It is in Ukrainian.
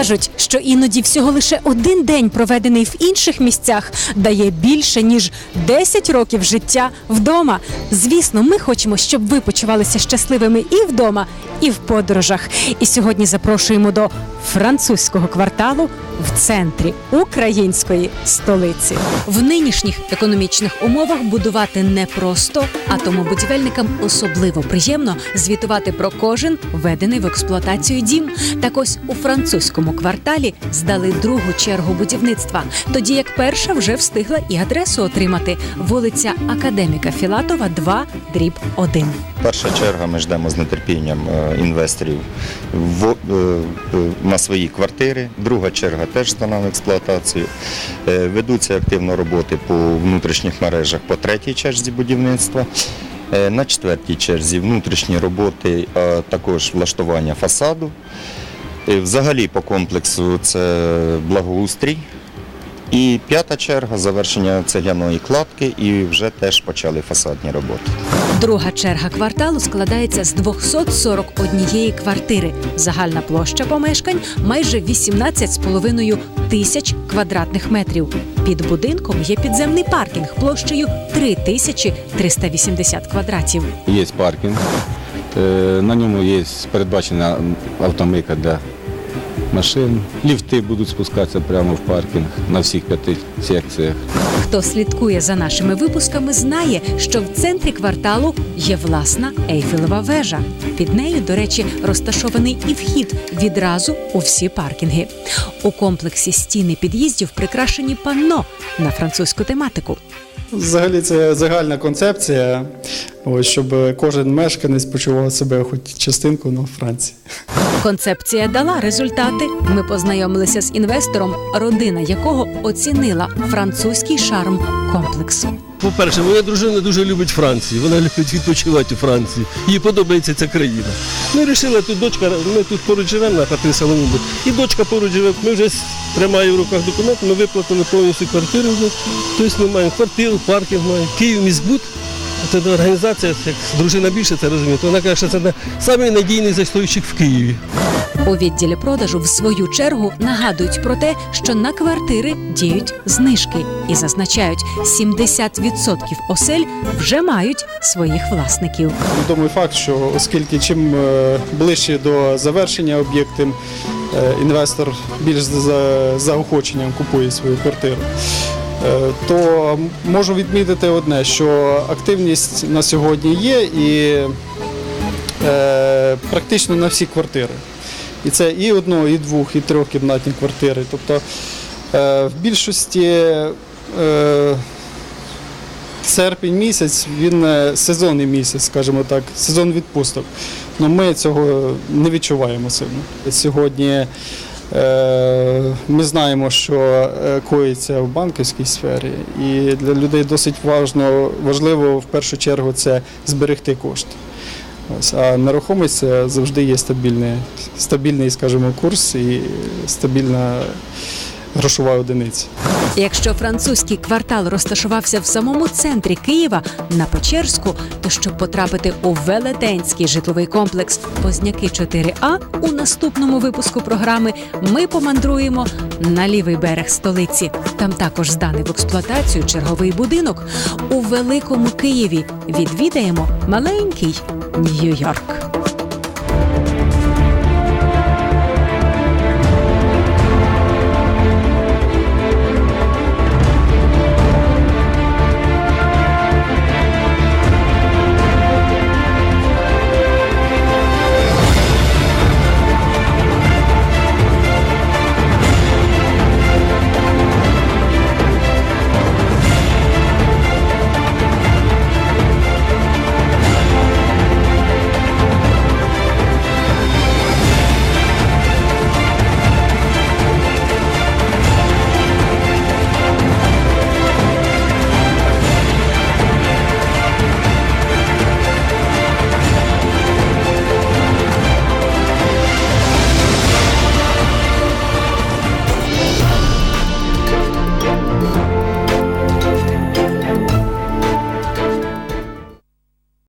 Кажуть, що іноді всього лише один день, проведений в інших місцях, дає більше ніж 10 років життя вдома. Звісно, ми хочемо, щоб ви почувалися щасливими і вдома, і в подорожах. І сьогодні запрошуємо до французького кварталу в центрі української столиці. В нинішніх економічних умовах будувати непросто, а тому будівельникам особливо приємно звітувати про кожен введений в експлуатацію дім. Так ось у французькому кварталі здали другу чергу будівництва, тоді як перша вже встигла і адресу отримати вулиця Академіка Філатова, 2, дріб 1. Перша черга ми ждемо з нетерпінням е, інвесторів е, е, на свої квартири. Друга черга теж здана в експлуатацію. Ведуться активно роботи по внутрішніх мережах по третій черзі будівництва. На четвертій черзі внутрішні роботи, а також влаштування фасаду. Взагалі по комплексу це благоустрій. І п'ята черга завершення цегляної кладки і вже теж почали фасадні роботи. Друга черга кварталу складається з 241 квартири. Загальна площа помешкань майже 18,5 тисяч квадратних метрів. Під будинком є підземний паркінг площею 3380 квадратів. Є паркінг. Е, На ньому є передбачена автомийка для машин. Ліфти будуть спускатися прямо в паркінг на всіх п'яти секціях. Хто слідкує за нашими випусками, знає, що в центрі кварталу є власна ейфелева вежа. Під нею, до речі, розташований і вхід відразу у всі паркінги. У комплексі стіни під'їздів прикрашені панно на французьку тематику. Взагалі це загальна концепція, ось, щоб кожен мешканець почував себе хоч частинку на Франції. Концепція дала результати. Ми познайомилися з інвестором, родина якого оцінила французький шарм комплексу. По-перше, моя дружина дуже любить Францію. Вона любить відпочивати у Франції. Їй подобається ця країна. Ми вирішили, тут дочка, ми тут поруч живемо на хати Соломіни, і дочка поруч живе. Ми вже тримаємо в руках документи, ми виплатили повністю квартиру. Тобто ми маємо квартиру, паркінг маємо. Київ міськбуд. Це організація, як дружина більше це розуміє, то вона каже, що це самий надійний в Києві. У відділі продажу в свою чергу нагадують про те, що на квартири діють знижки і зазначають, 70% осель вже мають своїх власників. Відомий факт, що оскільки чим е, ближче до завершення об'єкт, тим е, інвестор більш за заохоченням купує свою квартиру. Е, То можу відмітити одне, що активність на сьогодні є і е, практично на всі квартири. І це і одно, і двох, і трьохкімнатні квартири. Тобто е, в більшості серпень місяць він сезонний місяць, скажімо так, сезон відпусток. Але ми цього не відчуваємо сильно. Сьогодні ми знаємо, що е, коїться в банківській сфері, і для людей досить важно, важливо в першу чергу це зберегти кошти. Ось, а нерухомість завжди є стабільний, стабільний, скажімо, курс і стабільна грошова одиниця. Якщо французький квартал розташувався в самому центрі Києва на Печерську, то щоб потрапити у велетенський житловий комплекс Позняки 4А у наступному випуску програми ми помандруємо на лівий берег столиці. Там також зданий в експлуатацію черговий будинок. У великому Києві відвідаємо маленький Нью-Йорк.